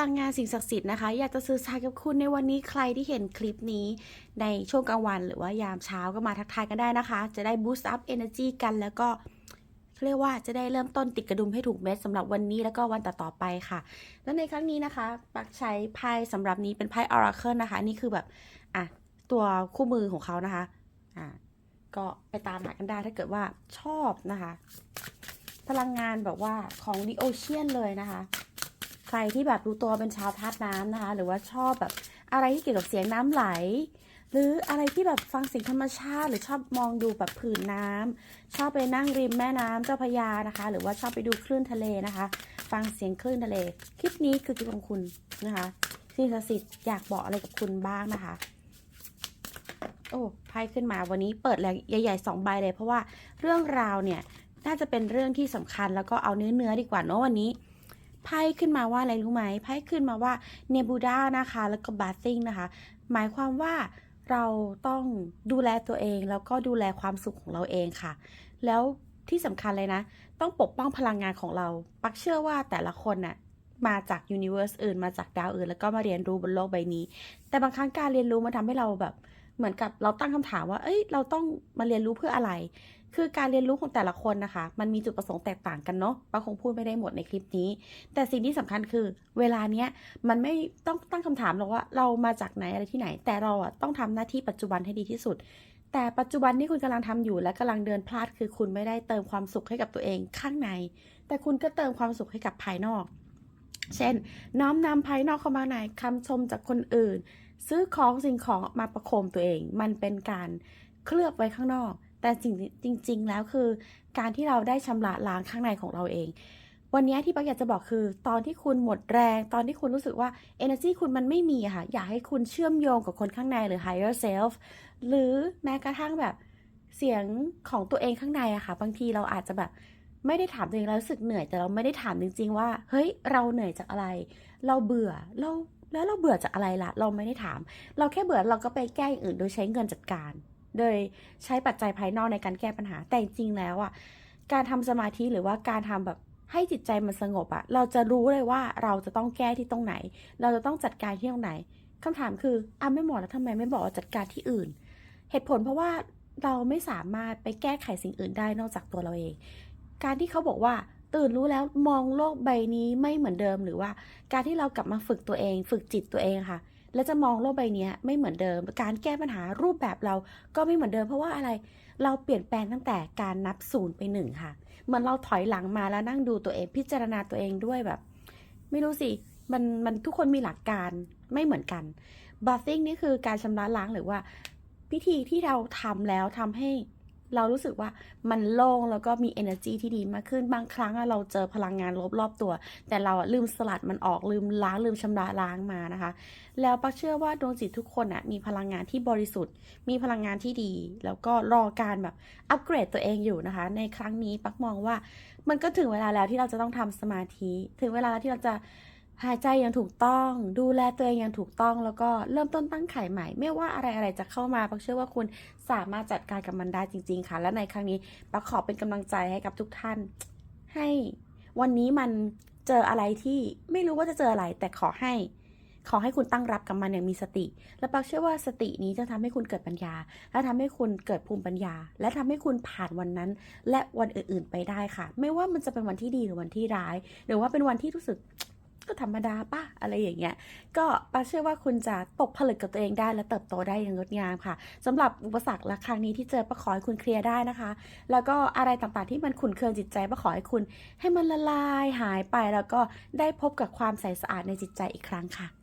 ลังงานสิ่งศักดิ์สิทธิ์นะคะ อยากจะสื่อสารกับคุณในวันนี้ใครที่เห็นคลิปนี้ ในช่วงกลางวันหรือว่ายามเช้าก็มาทักทายกันได้นะคะ จะได้ boost up energy กันแล้วก็เรียกว่าจะได้เริ่มต้นติดกระดุมให้ถูกเม็ดสำหรับวันนี้แล้วก็วันต่อๆไปค่ะ และในครั้งนี้นะคะ ปักใช้ไพ่สำหรับนี้เป็นไพ่ Oracle นะคะนี่คือแบบอะตัวคู่มือของเขานะคะอะก็ไปตามหากันได้ถ้าเกิดว่าชอบนะคะ พลังงานแบบว่าของ The Ocean เลยนะคะ ใครที่แบบรู้ตัวเป็นชาวธาตุน้ำนะคะ หรือว่าชอบแบบอะไรที่เกี่ยวกับเสียงน้ำไหล หรืออะไรที่แบบฟังเสียงธรรมชาติ หรือชอบมองดูแบบผืนน้ำชอบไปนั่งริมแม่น้ำเจ้าพยานะคะ หรือว่าชอบไปดูคลื่นทะเลนะคะ ฟังเสียงคลื่นทะเล คลิปนี้คือคลิปของคุณนะคะสิ่งศักดิ์สิทธิ์อยากบอกอะไรกับคุณบ้างนะคะโอ้ไพ่ขึ้นมาวันนี้เปิดแรงใหญ่ๆสองใบเลย เพราะว่าเรื่องราวเนี่ยน่าจะเป็นเรื่องที่สำคัญแล้วก็เอาเนื้อเนื้อๆดีกว่าเนาะวันนี้ ไพ่ขึ้นมาว่าอะไรรู้ไหมไพ่ขึ้นมาว่าเนบูดานะคะ แล้วก็บาซิงนะคะ หมายความว่าเราต้องดูแลตัวเอง แล้วก็ดูแลความสุขของเราเองค่ะ แล้วที่สำคัญเลยนะ ต้องปกป้องพลังงานของเรา ปักเชื่อว่าแต่ละคนน่ะมาจากยูนิเวอร์สอื่นมาจากดาวอื่น แล้วก็มาเรียนรู้บนโลกใบนี้ แต่บางครั้งการเรียนรู้มันทำให้เราแบบ เหมือนกับเราตั้งคำถามว่า เอ้ย เราต้องมาเรียนรู้เพื่ออะไร คือการเรียนรู้ของแต่ละคนนะคะ มันมีจุดประสงค์แตกต่างกันเนาะป้าคงพูดไม่ได้หมดในคลิปนี้ แต่สิ่งที่สำคัญคือ เวลาเนี้ยมันไม่ต้องตั้งคำถามหรอกว่าเรามาจากไหนอะไรที่ไหน แต่เราอะต้องทำหน้าที่ปัจจุบันให้ดีที่สุด แต่ปัจจุบันที่คุณกำลังทำอยู่และกำลังเดินพลาดคือคุณไม่ได้เติมความสุขให้กับตัวเองข้างใน แต่คุณก็เติมความสุขให้กับภายนอก เช่น น้อมนำภายนอกเข้ามาในคำชมจากคนอื่น ซื้อของสิ่งของมาประโคมตัวเอง มันเป็นการเคลือบไว้ข้างนอก แต่จริงจริง ๆ แล้วคือ การที่เราได้ชำระล้างข้างในของเราเอง วันนี้ที่ปักอยากจะบอกคือ ตอนที่คุณหมดแรง ตอนที่คุณรู้สึกว่า energy คุณมันไม่มีค่ะ อยากให้คุณเชื่อมโยงกับคนข้างในหรือ higher self หรือแม้กระทั่งแบบเสียงของตัวเองข้างในอะค่ะ บางทีเราอาจจะแบบไม่ได้ถามตัวเองแล้วรู้สึกเหนื่อยแต่เราไม่ได้ถามจริง ๆ ว่า เฮ้ย เราเหนื่อยจากอะไร เราเบื่อเราแล้วเราเบื่อจากอะไรล่ะ เราไม่ได้ถาม เราแค่เบื่อเราก็ไปแก้อย่างอื่นโดยใช้เงินจัดการ โดยใช้ปัจจัยภายนอกในการแก้ปัญหา แต่จริงๆแล้วอะ การทำสมาธิหรือว่าการทำแบบให้จิตใจมันสงบอะเราจะรู้เลยว่าเราจะต้องแก้ที่ตรงไหน เราจะต้องจัดการที่ตรงไหนคำถามคืออะไม่หมอแล้วทำไมไม่บอกว่าจัดการที่อื่น เหตุผลเพราะว่าเราไม่สามารถไปแก้ไขสิ่งอื่นได้นอกจากตัวเราเอง การที่เขาบอกว่าตื่นรู้แล้วมองโลกใบนี้ไม่เหมือนเดิมหรือว่า การที่เรากลับมาฝึกตัวเอง ฝึกจิตตัวเองค่ะ แล้วจะมองโลกใบนี้ไม่เหมือนเดิม การแก้ปัญหารูปแบบเราก็ไม่เหมือนเดิม เพราะว่าอะไรเราเปลี่ยนแปลงตั้งแต่การนับศูนย์ไปหนึ่งค่ะเหมือนเราถอยหลังมาแล้วนั่งดูตัวเองพิจารณาตัวเองด้วยแบบ ไม่รู้สิมันมันทุกคนมีหลักการไม่เหมือนกันบัตติ้งนี่คือการชำระล้างหรือว่าพิธีที่เราทำแล้วทำให้ เรารู้สึกว่ามันโล่งแล้วก็มี energy ที่ดีมากขึ้น บางครั้งเราเจอพลังงานลบรอบตัว แต่เราลืมสลัดมันออกลืมล้างลืมชำระล้างมานะคะ แล้วปักเชื่อว่าดวงจิตทุกคนอะมีพลังงานที่บริสุทธิ์ มีพลังงานที่ดี แล้วก็รอการแบบอัปเกรดตัวเองอยู่นะคะ ในครั้งนี้ปักมองว่ามันก็ถึงเวลาแล้วที่เราจะต้องทำสมาธิ ถึงเวลาแล้วที่เราจะ หายใจอย่างถูกต้อง ดูแลตัวเองอย่างถูกต้อง แล้วก็เริ่มต้นตั้งไข่ใหม่ ไม่ว่าอะไรอะไรจะเข้ามาปักเชื่อว่าคุณสามารถจัดการกับมันได้จริง ๆ ค่ะ และในครั้งนี้ปักขอเป็นกำลังใจให้กับทุกท่าน ให้วันนี้มันเจออะไรที่ไม่รู้ว่าจะเจออะไร แต่ขอให้ ขอให้คุณตั้งรับกับมันอย่างมีสติ และปักเชื่อว่าสตินี้จะทำให้คุณเกิดปัญญา และทำให้คุณเกิดภูมิปัญญา และทำให้คุณผ่านวันนั้น และวันอื่น ๆ ไปได้ค่ะ ไม่ว่ามันจะเป็นวันที่ดีหรือวันที่ร้าย หรือว่าเป็นวันที่รู้สึก ก็ธรรมดาป่ะอะไรอย่างเงี้ยก็ปาเชื่อว่าคุณจะตกผลึกกับตัวเองได้และเติบโตได้อย่างงดงามค่ะสำหรับอุปสรรคและครั้งนี้ที่เจอปาขอให้คุณเคลียร์ได้นะคะ แล้วก็อะไรต่างๆที่มันขุนเคืองจิตใจปาขอให้คุณ ให้มันละลายหายไปแล้วก็ได้พบกับความใสสะอาดในจิตใจอีกครั้งค่ะ